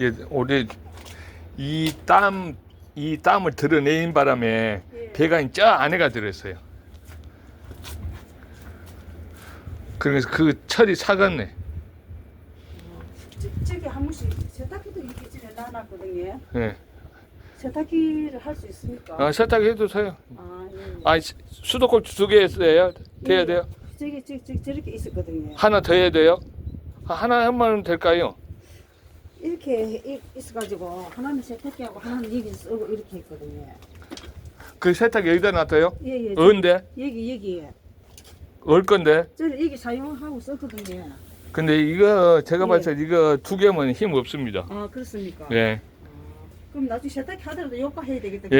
예, 올해 이 땀, 이 땀을 드러내는 바람에 예. 배관이 저 안에가 들어있어요. 그래서 그 철이 사갔네. 저, 저기 한 번씩 세탁기도 이렇게 집에 놔놨거든요. 예. 세탁기를 할 수 있습니까? 아, 세탁 해도 돼요. 아, 예. 아, 시- 수도꼭지 두개 했어요. 돼야 예. 돼요. 저기 저, 저, 저렇게 있었거든요. 하나 더 해야 돼요. 아, 하나 하면 될까요? 이렇게 이- 있어가지고 하나는 세탁기하고 하나는 여기 쓰고 이렇게 했거든요. 그 세탁 여기다 놔둬요? 예, 예. 저- 언데? 여기 여기 얼 건데? 저는 여기 사용하고 썼거든요. 근데 이거 제가 예. 봤을 때 이거 두 개면 힘 없습니다. 아 그렇습니까? 예. 그럼 나중에 세탁기 하더라도 요거 해야 되겠다. 예,